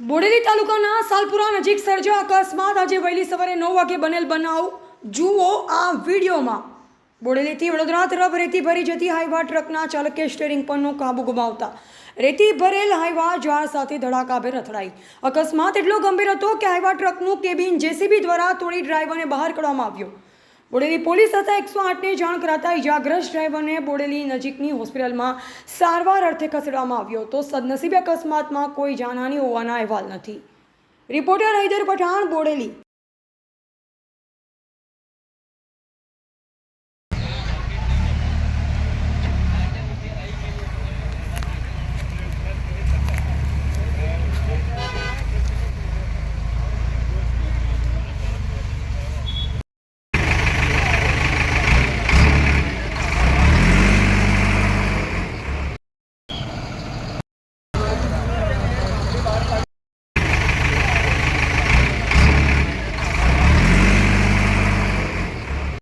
બોડેલી તાલુકાના સાલપુરા નજીક સર્જા અકસ્માત. આજે વહેલી સવારે નવ વાગે બનેલ બનાવ જુઓ આ વિડીયોમાં. બોડેલીથી વડોદરા તરફ રેતી ભરી જતી હાઈવા ટ્રકના ચાલકે સ્ટેરિંગ પરનો કાબુ ગુમાવતા. રેતી ભરેલ હાઈવા ઝાડ સાથે ધડાકાભેર અથડાઈ. અકસ્માત એટલો ગંભીર હતો કે હાઈવા ટ્રકનું કેબિન જેસીબી દ્વારા તોડી ડ્રાઈવરને બહાર કાઢવામાં આવ્યો. બોડેલી પોલીસ તથા એકસો આઠને જાણ કરાતા ઇજાગ્રસ્ત ડ્રાઈવરને બોડેલી નજીકની હોસ્પિટલમાં સારવાર અર્થે ખસેડવામાં આવ્યો તો સદનસીબે અકસ્માતમાં કોઈ જાનહાની હોવાના અહેવાલ નથી. રિપોર્ટર હૈદર પઠાણ, બોડેલી.